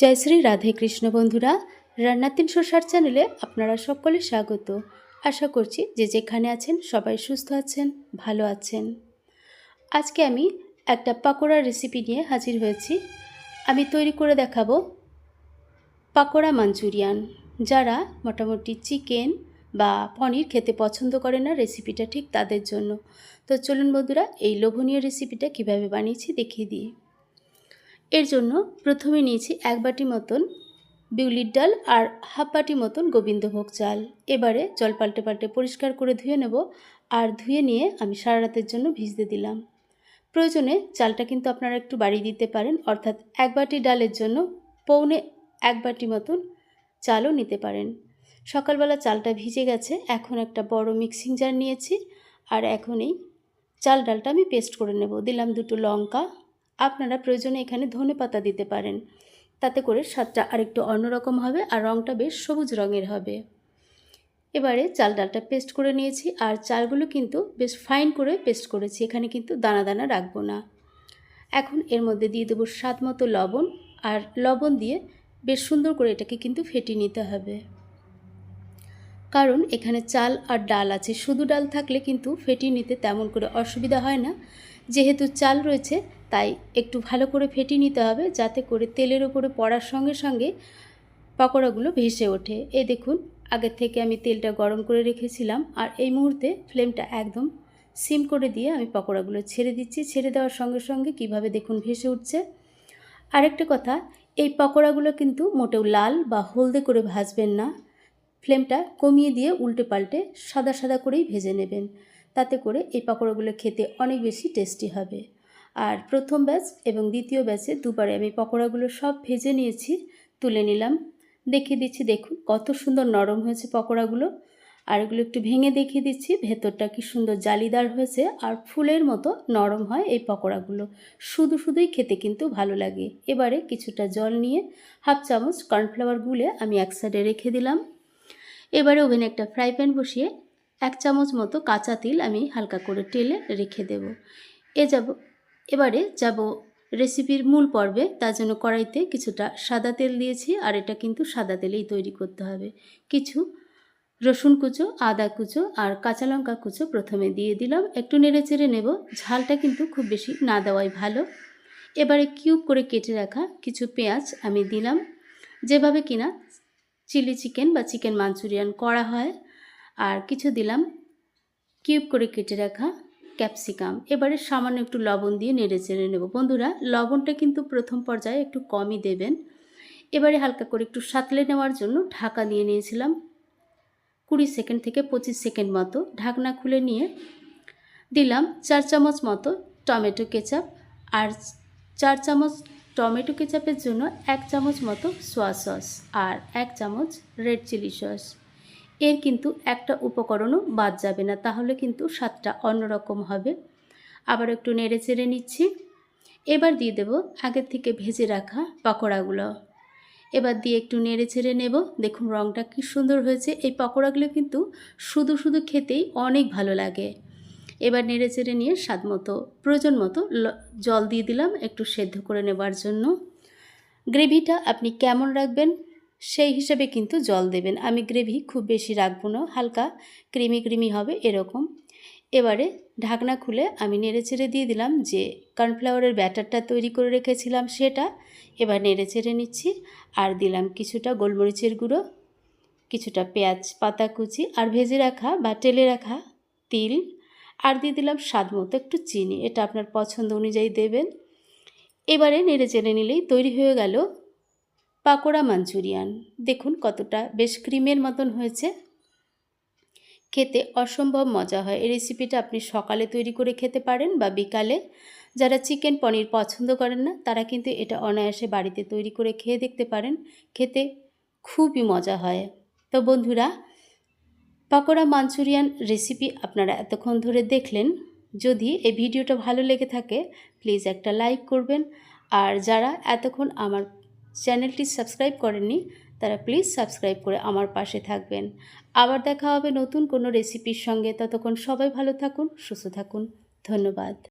জয় শ্রী রাধে কৃষ্ণ বন্ধুরা রান্নার তিন শসার চ্যানেলে আপনারা সকলে স্বাগত। আশা করছি যে যেখানে আছেন সবাই সুস্থ আছেন, ভালো আছেন। আজকে আমি একটা পাকোড়ার রেসিপি নিয়ে হাজির হয়েছি। আমি তৈরি করে দেখাবো পাকোড়া মাঞ্চুরিয়ান, যারা মোটামুটি চিকেন বা পনির খেতে পছন্দ করে না রেসিপিটা ঠিক তাদের জন্য। তো চলুন বন্ধুরা, এই লোভনীয় রেসিপিটা কীভাবে বানিয়েছি দেখিয়ে দিই। এর জন্য প্রথমে নিয়েছি এক বাটি মতন বিউলির ডাল আর হাফ বাটি মতন গোবিন্দভোগ চাল। এবারে জল পাল্টে পাল্টে পরিষ্কার করে ধুয়ে নেব আর ধুয়ে নিয়ে আমি সারা রাতের জন্য ভিজতে দিলাম। প্রয়োজনে চালটা কিন্তু আপনারা একটু বাড়িয়ে দিতে পারেন, অর্থাৎ এক বাটি ডালের জন্য পৌনে এক বাটি মতন চালও নিতে পারেন। সকালবেলা চালটা ভিজে গেছে, এখন একটা বড় মিক্সিং জার নিয়েছি আর এখন এই চাল ডালটা আমি পেস্ট করে নেব। দিলাম দুটো লঙ্কা আপনারা প্রয়োজনে এখানে ধনে পাতা দিতে পারেন। তাতে করে স্বাদটা আরেকটু অন্যরকম হবে আর রঙটা বেশ সবুজ রঙের হবে। এবারে চাল ডালটা পেস্ট করে নিয়েছি আর চালগুলো কিন্তু বেশ ফাইন করে পেস্ট করেছি। এখানে কিন্তু দানা দানা রাখব না। এখন এর মধ্যে দিয়ে দেবো স্বাদ মতো লবণ আর লবণ দিয়ে বেশ সুন্দর করে এটাকে কিন্তু ফেটিয়ে নিতে হবে। কারণ এখানে চাল আর ডাল আছে। শুধু ডাল থাকলে কিন্তু ফেটিয়ে নিতে তেমন করে অসুবিধা হয় না। যেহেতু চাল রয়েছে তাই একটু ভালো করে ফেটিয়ে নিতে হবে যাতে করে তেলের ওপরে পড়ার সঙ্গে সঙ্গে পকোড়াগুলো ভেসে ওঠে। এই দেখুন, আগের থেকে আমি তেলটা গরম করে রেখেছিলাম আর এই মুহূর্তে ফ্লেমটা একদম সিম করে দিয়ে আমি পকোড়াগুলো ছেড়ে দিচ্ছি। ছেড়ে দেওয়ার সঙ্গে সঙ্গে কীভাবে দেখুন ভেসে উঠছে। আরেকটা কথা, এই পকোড়াগুলো কিন্তু মোটেও লাল বা হলদে করে ভাজবেন না। ফ্লেমটা কমিয়ে দিয়ে উল্টে পাল্টে সাদা সাদা করেই ভেজে নেবেন। তাতে করে এই পকোড়াগুলো খেতে অনেক বেশি টেস্টি হবে। আর প্রথম ব্যাচ এবং দ্বিতীয় ব্যাচে দুবারে আমি পকোড়াগুলো সব ভেজে নিয়েছি, তুলে নিলাম। দেখিয়ে দিচ্ছি, দেখুন কত সুন্দর নরম হয়েছে পকোড়াগুলো। আর এগুলো একটু ভেঙে দেখিয়ে দিচ্ছি, ভেতরটা কি সুন্দর জালিদার হয়েছে আর ফুলের মতো নরম হয় এই পকোড়াগুলো। শুধু শুধুই খেতে কিন্তু ভালো লাগে। এবারে কিছুটা জল নিয়ে হাফ চামচ কর্নফ্লাওয়ার গুলে আমি এক সাইডে রেখে দিলাম। এবারে ওভেনে একটা ফ্রাই প্যান বসিয়ে এক চামচ মতো কাঁচা তিল আমি হালকা করে টেলে রেখে দেব। এ যাব এবারে যাব রেসিপির মূল পর্বে। তার জন্য কড়াইতে কিছুটা সাদা তেল দিয়েছি, আর এটা কিন্তু সাদা তেলেই তৈরি করতে হবে। কিছু রসুন কুচো, আদা কুচো, আর কাঁচা লঙ্কা কুচো প্রথমে দিয়ে দিলাম। একটু নেড়ে চেড়ে নেব। ঝালটা কিন্তু খুব বেশি না দেওয়াই ভালো। এবারে কিউব করে কেটে রাখা কিছু পেঁয়াজ আমি দিলাম। যেভাবে কিনা চিলি চিকেন বা চিকেন মাঞ্চুরিয়ান করা হয়, আর কিছু দিলাম। কিউব করে কেটে রাখা ক্যাপসিকাম। এবারে সামান্য একটু লবণ দিয়ে নেড়ে চেড়ে নেব। বন্ধুরা, লবণটা কিন্তু প্রথম পর্যায়ে একটু কমই দেবেন। এবারে হালকা করে একটু সাতলে নেওয়ার জন্য ঢাকা দিয়ে নিয়েছিলাম কুড়ি সেকেন্ড থেকে পঁচিশ সেকেন্ড মতো। ঢাকনা খুলে নিয়ে দিলাম চার চামচ মতো টমেটো কেচাপ আর চার চামচ টমেটো কেচাপের জন্য এক চামচ মতো সোয়া সস আর এক চামচ রেড চিলি সস। এর কিন্তু একটা উপকরণও বাদ যাবে না, তাহলে কিন্তু স্বাদটা অন্যরকম হবে। আবার একটু নেড়ে চেড়ে নিচ্ছি। এবার দিয়ে দেব আগের থেকে ভেজে রাখা পকোড়াগুলো। এবার দিয়ে একটু নেড়ে চেড়ে নেব। দেখুন রঙটা কী সুন্দর হয়েছে। এই পকোড়াগুলো কিন্তু শুধু শুধু খেতেই অনেক ভালো লাগে। এবার নেড়ে চেড়ে নিয়ে স্বাদ মতো, প্রয়োজন মতো জল দিয়ে দিলাম একটু সেদ্ধ করে নেবার জন্য। গ্রেভিটা আপনি কেমন রাখবেন? সেই হিসেবে কিন্তু জল দেবেন। আমি গ্রেভি খুব বেশি রাখব না, হালকা ক্রিমি ক্রিমি হবে এরকম। এবারে ঢাকনা খুলে আমি নেড়ে চেড়ে দিয়ে দিলাম যে কর্নফ্লাওয়ারের ব্যাটারটা তৈরি করে রেখেছিলাম সেটা। এবার নেড়ে চেড়ে নিচ্ছি আর দিলাম কিছুটা গোলমরিচের গুঁড়ো, কিছুটা পেঁয়াজ পাতা কুচি আর ভেজে রাখা বা টেলে রাখা তিল আর দিয়ে দিলাম স্বাদ মতো একটু চিনি। এটা আপনার পছন্দ অনুযায়ী দেবেন। এবারে নেড়ে চেড়ে নিলেই তৈরি হয়ে গেল পাকোড়া মাঞ্চুরিয়ান। দেখুন কতটা বেশ ক্রিমের মতন হয়েছে। খেতে অসম্ভব মজা হয়। এই রেসিপিটা আপনি সকালে তৈরি করে খেতে পারেন বা বিকালে। যারা চিকেন পনির পছন্দ করেন না, তারা কিন্তু এটা অনায়াসে বাড়িতে তৈরি করে খেয়ে দেখতে পারেন। খেতে খুবই মজা হয়। তো বন্ধুরা, পাকোড়া মাঞ্চুরিয়ান রেসিপি আপনারা এতক্ষণ ধরে দেখলেন। যদি এই ভিডিওটা ভালো লেগে থাকে প্লিজ একটা লাইক করবেন। আর যারা এতক্ষণ আমার চ্যানেলটি সাবস্ক্রাইব করেননি, তারা প্লিজ সাবস্ক্রাইব করে আমার পাশে থাকবেন। আবার দেখা হবে নতুন কোনো রেসিপির সঙ্গে। ততক্ষণ সবাই ভালো থাকুন, সুস্থ থাকুন। ধন্যবাদ।